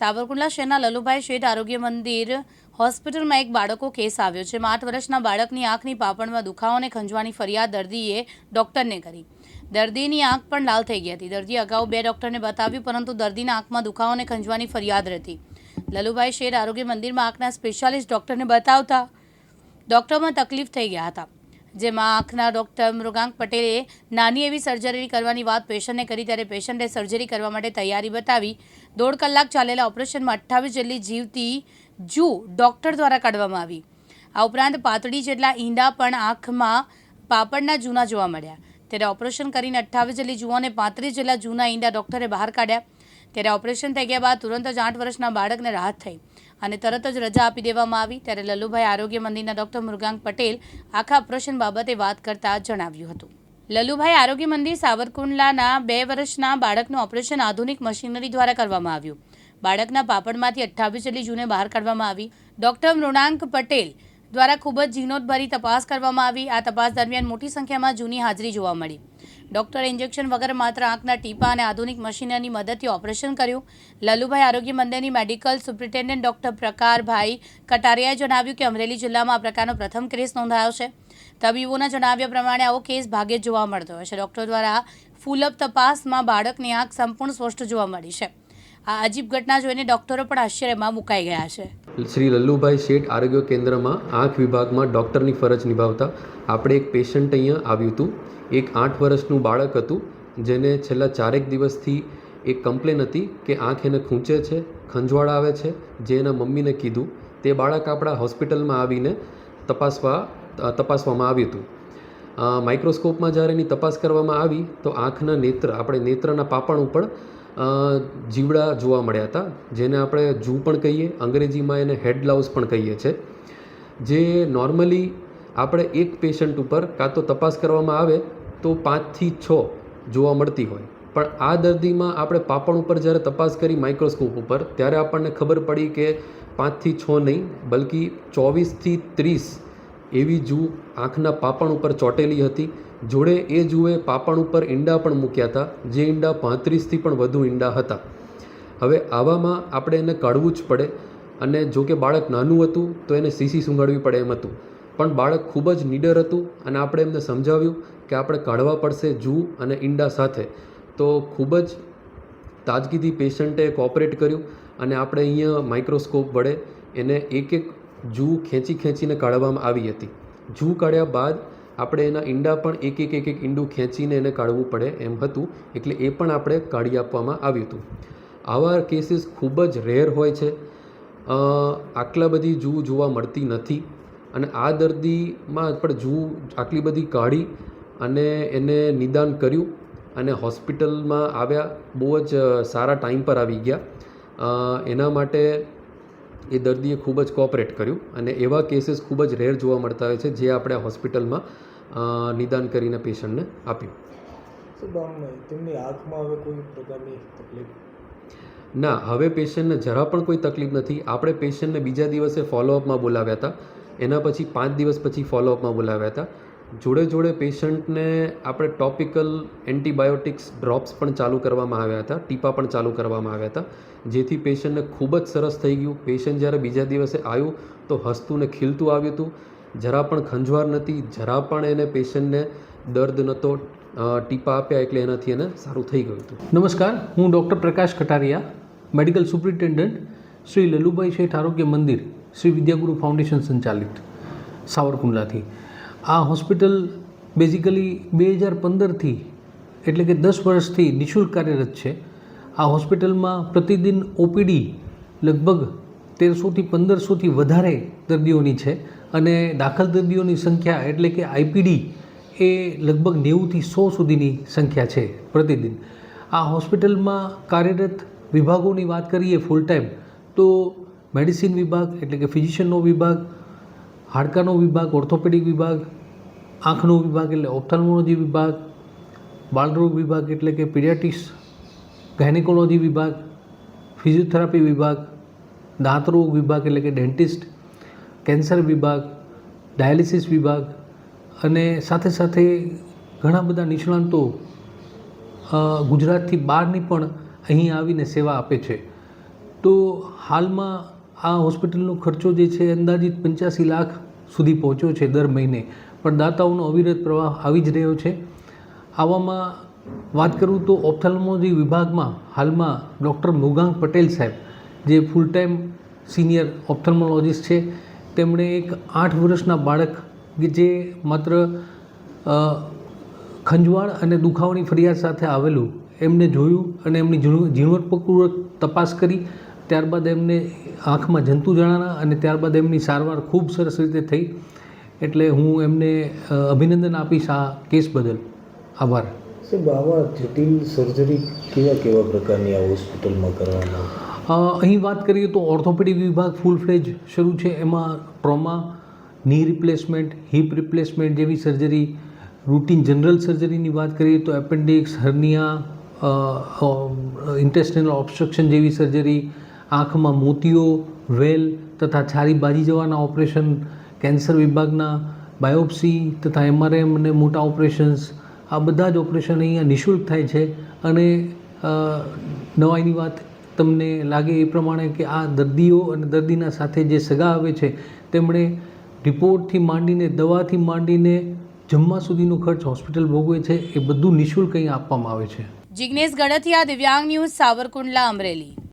સાવરકુંડલા શહેરના લલુભાઈ શેઠ આરોગ્ય મંદિર હોસ્પિટલમાં એક બાળકો કેસ આવ્યો છે. આઠ વર્ષના બાળકની આંખની પાપણમાં દુખાવો અને ખંજવાની ફરિયાદ દર્દીએ ડોક્ટરને કરી. દર્દીની આંખ પણ લાલ થઈ ગઈ હતી. દર્દીએ અગાઉ બે ડોક્ટરને બતાવ્યું, પરંતુ દર્દીના આંખમાં દુખાવો અને ખંજવાની ફરિયાદ રહેતી. લલુભાઈ શેઠ આરોગ્ય મંદિરમાં આંખના સ્પેશિયાલિસ્ટ ડોક્ટરને બતાવતા ડૉક્ટરમાં તકલીફ થઈ ગયા હતા. જેમાં આંખના ડૉક્ટર મૃગાંક પટેલે નાની એવી સર્જરી કરવાની વાત પેશન્ટને કરી ત્યારે પેશન્ટે સર્જરી કરવા માટે તૈયારી બતાવી. દોઢ કલાક ચાલેલા ઓપરેશનમાં અઠ્ઠાવીસ જેટલી જીવતી જૂ ડૉક્ટર દ્વારા કાઢવામાં આવી. આ ઉપરાંત પાતળી જેટલા ઈંડા પણ આંખમાં પાપડના જૂના જોવા મળ્યા. ત્યારે ઓપરેશન કરીને અઠ્ઠાવીસ જેટલી જુઓ અને પાંત્રીસ જેટલા જૂના ઈંડા ડૉક્ટરે બહાર કાઢ્યા. ત્યારે ઓપરેશન થઈ ગયા બાદ તુરંત જ આઠ વર્ષના બાળકને રાહત થઈ. અને તરત જ રજા આપી દેવામાં આવી. ત્યારે લલુભાઈ આરોગ્ય મંદિરના ડૉક્ટર મૃગાંક પટેલ આખા ઓપરેશન બાબતે વાત કરતા જણાવ્યું હતું. લલુભાઈ આરોગ્ય મંદિર સાવરકુંડલાના બે વર્ષના બાળકનું ઓપરેશન આધુનિક મશીનરી દ્વારા કરવામાં આવ્યું. બાળકના પાપડમાંથી અઠ્ઠાવીસ જેટલી જૂને બહાર કાઢવામાં આવી. ડૉક્ટર મૃણાંક પટેલ દ્વારા ખૂબ જ ઝીણોતભરી તપાસ કરવામાં આવી. આ તપાસ દરમિયાન મોટી સંખ્યામાં જૂની હાજરી જોવા મળી. ડૉક્ટરે ઇન્જેક્શન વગર માત્ર આંખના ટીપા અને આધુનિક મશીનરીની મદદથી ઓપરેશન કર્યું. લલુભાઈ આરોગ્ય મંદિરની મેડિકલ સુપ્રિન્ટેન્ડન્ટ ડૉક્ટર પ્રકારભાઈ કટારિયાએ જણાવ્યું કે અમરેલી જિલ્લામાં આ પ્રકારનો પ્રથમ કેસ નોંધાયો છે. તબીબોના જણાવ્યા પ્રમાણે આવો કેસ ભાગ્યે જોવા મળતો હોય છે. ડૉક્ટર દ્વારા ફૂલઅપ તપાસમાં બાળકની આંખ સંપૂર્ણ સ્પષ્ટ જોવા મળી છે. આ અજીબ ઘટના જોઈને ડૉક્ટરો પણ આશ્ચર્યમાં મુકાઈ ગયા છે. શ્રી લલ્લુભાઈ શેઠ આરોગ્ય કેન્દ્રમાં આંખ વિભાગમાં ડૉક્ટરની ફરજ નિભાવતા આપણે એક પેશન્ટ અહીંયા આવ્યું હતું. એક આઠ વર્ષનું બાળક હતું, જેને છેલ્લા ચારેક દિવસથી એક કમ્પ્લેન હતી કે આંખ એને ખૂંચે છે, ખંજવાળ આવે છે, જે એના મમ્મીને કીધું. તે બાળક આપણા હોસ્પિટલમાં આવીને તપાસવા, તપાસવામાં આવ્યું હતું. માઇક્રોસ્કોપમાં જ્યારે એની તપાસ કરવામાં આવી, તો આંખના નેત્ર, આપણે નેત્રના પાપણ ઉપર જીવડા જોવા મળ્યા હતા, જેને આપણે જૂ પણ કહીએ, અંગ્રેજીમાં એને હેડ ગ્લાઉઝ પણ કહીએ છીએ જે નોર્મલી આપણે એક પેશન્ટ ઉપર કાં તો તપાસ કરવામાં આવે, તો પાંચથી છ જોવા મળતી હોય. પણ આ દર્દીમાં આપણે પાપણ ઉપર જ્યારે તપાસ કરી માઇક્રોસ્કોપ ઉપર, ત્યારે આપણને ખબર પડી કે પાંચથી છ નહીં, બલકી ચોવીસથી ત્રીસ એવી જૂ આંખના પાપણ ઉપર ચોંટેલી હતી જોડે એ જુએ પાપણ ઉપર ઈંડા પણ મૂક્યા હતા, જે ઈંડા પાંત્રીસથી પણ વધુ ઈંડા હતા. હવે આવામાં આપણે એને કાઢવું જ પડે અને જો કે બાળક નાનું હતું તો એને સીસી સૂંઘાડવી પડે એમ હતું. પણ બાળક ખૂબ જ નીડર હતું અને આપણે એમને સમજાવ્યું કે આપણે કાઢવા પડશે જૂ અને ઈંડા સાથે. તો ખૂબ જ તાજગીથી પેશન્ટે કોઓપરેટ કર્યું અને આપણે અહીંયા માઇક્રોસ્કોપ વડે એને એક એક જૂ ખેંચી ખેંચીને કાઢવામાં આવી હતી. જૂ કાઢ્યા બાદ આપણે એના ઈંડા પણ એક એક એક એક ઈંડું ખેંચીને એને કાઢવું પડે એમ હતું, એટલે એ પણ આપણે કાઢી આપવામાં આવ્યું હતું. આવા કેસીસ ખૂબ જ રેર હોય છે. આટલા બધી જૂ જોવા મળતી નથી અને આ દર્દીમાં પણ જૂ આટલી બધી કાઢી અને એને નિદાન કર્યું અને હોસ્પિટલમાં આવ્યા, બહુ જ સારા ટાઈમ પર આવી ગયા. એના માટે એ દર્દીએ ખૂબ જ કોઓપરેટ કર્યું અને એવા કેસીસ ખૂબ જ રેર જોવા મળતા હોય છે જે આપણે હોસ્પિટલમાં નિદાન કરીને પેશન્ટને આપ્યું. તેમની આંખમાં હવે કોઈ પ્રકારની તકલીફ? ના હવે પેશન્ટને જરા પણ કોઈ તકલીફ નથી. આપણે પેશન્ટને બીજા દિવસે ફોલોઅપમાં બોલાવ્યા હતા. એના પછી પાંચ દિવસ પછી ફોલોઅપમાં બોલાવ્યા હતા. જોડે જોડે પેશન્ટને આપણે ટોપિકલ એન્ટીબાયોટિક્સ ડ્રોપ્સ પણ ચાલુ કરવામાં આવ્યા હતા. ટીપા પણ ચાલુ કરવામાં આવ્યા હતા. જેથી પેશન્ટને ખૂબ જ સરસ થઈ ગયું. પેશન્ટ જ્યારે બીજા દિવસે આવ્યું તો હસતું ને ખીલતું આવ્યું હતું. જરા પણ ખંજવાર નથી, જરા પણ એને પેશન્ટને દર્દ નહોતો ટીપા આપ્યા એટલે એનાથી એને સારું થઈ ગયું હતું. નમસ્કાર, હું doctor Prakash Kataria, medical superintendent Shri Lallubhai Sheth Arogya Mandir, Shri વિદ્યાગુરુ foundation સંચાલિત, સાવરકુંડલાથી. આ હોસ્પિટલ બેઝિકલી બે હજાર પંદરથી એટલે કે દસ વર્ષથી નિઃશુલ્ક કાર્યરત છે. આ હોસ્પિટલમાં પ્રતિદિન ઓપીડી લગભગ તેરસોથી પંદરસોથી વધારે દર્દીઓની છે અને દાખલ દર્દીઓની સંખ્યા એટલે કે આઈપીડી એ લગભગ નેવુંથી સો સુધીની સંખ્યા છે પ્રતિદિન. આ હોસ્પિટલમાં કાર્યરત વિભાગોની વાત કરીએ ફૂલ ટાઈમ તો મેડિસિન વિભાગ એટલે કે ફિઝિશિયનનો વિભાગ, હાડકાનો વિભાગ, ઓર્થોપેડિક વિભાગ, આંખનો વિભાગ એટલે ઓપ્થાલ્મોલોજી વિભાગ, બાળરોગ વિભાગ એટલે કે પીડિયાટિક્સ ગાયનેકોલોજી વિભાગ, ફિઝિયોથેરાપી વિભાગ દાંતરોગ વિભાગ એટલે કે ડેન્ટિસ્ટ, કેન્સર વિભાગ, ડાયાલિસિસ વિભાગ અને સાથે સાથે ઘણા બધા નિષ્ણાંતો ગુજરાતથી બહારની પણ અહીં આવીને સેવા આપે છે. તો હાલમાં આ હોસ્પિટલનો ખર્ચો જે છે અંદાજિત પંચ્યાસી લાખ સુધી પહોંચ્યો છે દર મહિને. પણ દાતાઓનો અવિરત પ્રવાહ આવી જ રહ્યો છે. આવામાં વાત કરું તો ઓપ્થેલ્મોલોજી વિભાગમાં હાલમાં ડૉક્ટર મૃગાંક પટેલ સાહેબ જે ફૂલ ટાઈમ સિનિયર ઓપ્થર્મોલોજીસ્ટ છે, તેમણે એક આઠ વર્ષના બાળક જે માત્ર ખંજવાળ અને દુખાવાની ફરિયાદ સાથે આવેલું, એમને જોયું અને એમની ઝીણવ- ઝીણવટપૂર્વક તપાસ કરી, ત્યારબાદ એમને આંખમાં જંતુ જણાના અને ત્યારબાદ એમની સારવાર ખૂબ સરસ રીતે થઈ. એટલે હું એમને અભિનંદન આપીશ આ કેસ બદલ. આભાર. સાહેબ, આવા જટિલ સર્જરી કેવા કેવા પ્રકારની આ હોસ્પિટલમાં કરવામાં અહીં વાત કરીએ તો ઓર્થોપેડિક વિભાગ ફૂલ ફ્લેજ શરૂ છે. એમાં ટ્રોમા ની રિપ્લેસમેન્ટ હિપ રિપ્લેસમેન્ટ જેવી સર્જરી રૂટીન જનરલ સર્જરીની વાત કરીએ તો એપેન્ડિક્સ હર્નિયા ઇન્ટેસ્ટિનલ ઓબ્સ્ટ્રક્શન જેવી સર્જરી આંખમાં મોતીઓ, વેલ તથા છારી બાજી જવાના ઓપરેશન કેન્સર વિભાગના બાયોપ્સી તથા એમઆરએમ અને મોટા ઓપરેશન્સ આ બધા જ ઓપરેશન અહીંયા નિઃશુલ્ક થાય છે. અને નવાઈની વાત તમને લાગે એ પ્રમાણે કે આ દર્દીઓ અને દર્દીના સાથે જે સગા આવે છે, તેમણે રિપોર્ટથી માંડીને, દવાથી માંડીને જમવા સુધીનો ખર્ચ હોસ્પિટલ ભોગવે છે, એ બધું નિઃશુલ્ક અહીં આપવામાં આવે છે. જિગ્નેશ ગડથિયા દિવ્યાંગ ન્યૂઝ, સાવરકુંડલા, અમરેલી.